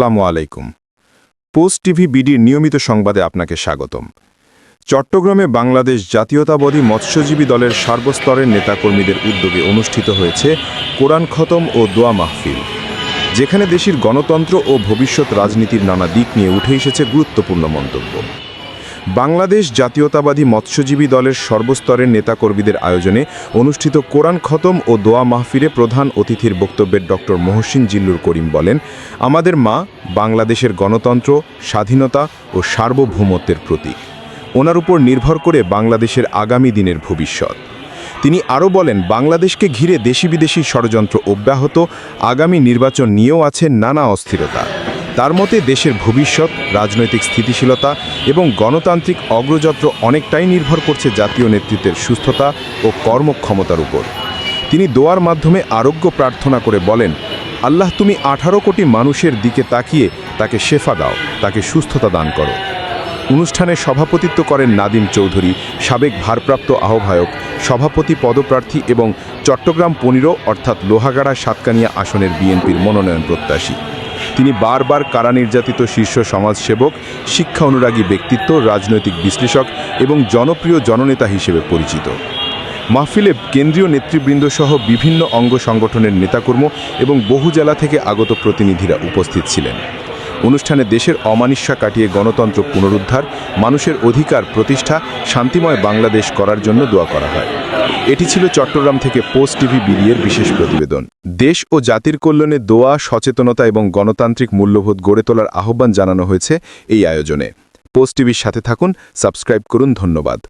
আসসালামু আলাইকুম। Post TV বিডির নিয়মিত সংবাদে আপনাকে স্বাগতম। চট্টগ্রামে বাংলাদেশ জাতীয়তাবাদী মৎস্যজীবী দলের সর্বস্তরের নেতাকর্মীদের উদ্যোগে অনুষ্ঠিত হয়েছে কোরআন খতম ও দোয়া মাহফিল, যেখানে দেশের গণতন্ত্র ও ভবিষ্যৎ রাজনীতির নানা দিক নিয়ে উঠে এসেছে গুরুত্বপূর্ণ মন্তব্য। বাংলাদেশ জাতীয়তাবাদী মৎস্যজীবী দলের সর্বস্তরের নেতাকর্মীদের আয়োজনে অনুষ্ঠিত কোরআন খতম ও দোয়া মাহফিরে প্রধান অতিথির বক্তব্যের ডক্টর মহসিন জিল্লুর করিম বলেন, আমাদের মা বাংলাদেশের গণতন্ত্র, স্বাধীনতা ও সার্বভৌমত্বের প্রতীক। ওনার উপর নির্ভর করে বাংলাদেশের আগামী দিনের ভবিষ্যৎ। তিনি আরও বলেন, বাংলাদেশকে ঘিরে দেশি বিদেশি ষড়যন্ত্র অব্যাহত। আগামী নির্বাচন নিয়েও আছে নানা অস্থিরতা। তার মতে দেশের ভবিষ্যৎ, রাজনৈতিক স্থিতিশীলতা এবং গণতান্ত্রিক অগ্রযাত্রা অনেকটাই নির্ভর করছে জাতীয় নেতৃত্বের সুস্থতা ও কর্মক্ষমতার উপর। তিনি দোয়ার মাধ্যমে আরোগ্য প্রার্থনা করে বলেন, আল্লাহ, তুমি আঠারো কোটি মানুষের দিকে তাকিয়ে তাকে শেফা দাও, তাকে সুস্থতা দান করো। অনুষ্ঠানে সভাপতিত্ব করেন নাদিম চৌধুরী, সাবেক ভারপ্রাপ্ত আহ্বায়ক, সভাপতি পদপ্রার্থী এবং চট্টগ্রাম পনেরো অর্থাৎ লোহাগাড়া সাতকানিয়া আসনের বিএনপির মনোনয়ন প্রত্যাশী। তিনি বারবার কারা নির্যাতিত শীর্ষ সমাজসেবক, শিক্ষা অনুরাগী ব্যক্তিত্ব, রাজনৈতিক বিশ্লেষক এবং জনপ্রিয় জননেতা হিসেবে পরিচিত। মাহফিলে কেন্দ্রীয় নেতৃবৃন্দ সহ বিভিন্ন অঙ্গ সংগঠনের নেতাকর্ম এবং বহু জেলা থেকে আগত প্রতিনিধিরা উপস্থিত ছিলেন। অনুষ্ঠানে দেশের অমানিস্যা কাটিয়ে গণতন্ত্র পুনরুদ্ধার, মানুষের অধিকার প্রতিষ্ঠা, শান্তিময় বাংলাদেশ করার জন্য দোয়া করা হয়। এটি ছিল চট্টগ্রাম থেকে পোস্ট টিভি বিডিএর বিশেষ প্রতিবেদন। দেশ ও জাতির কল্যাণে দোয়া, সচেতনতা এবং গণতান্ত্রিক মূল্যবোধ গড়ে তোলার আহ্বান জানানো হয়েছে এই আয়োজনে। পোস্ট টিভির সাথে থাকুন, সাবস্ক্রাইব করুন, ধন্যবাদ।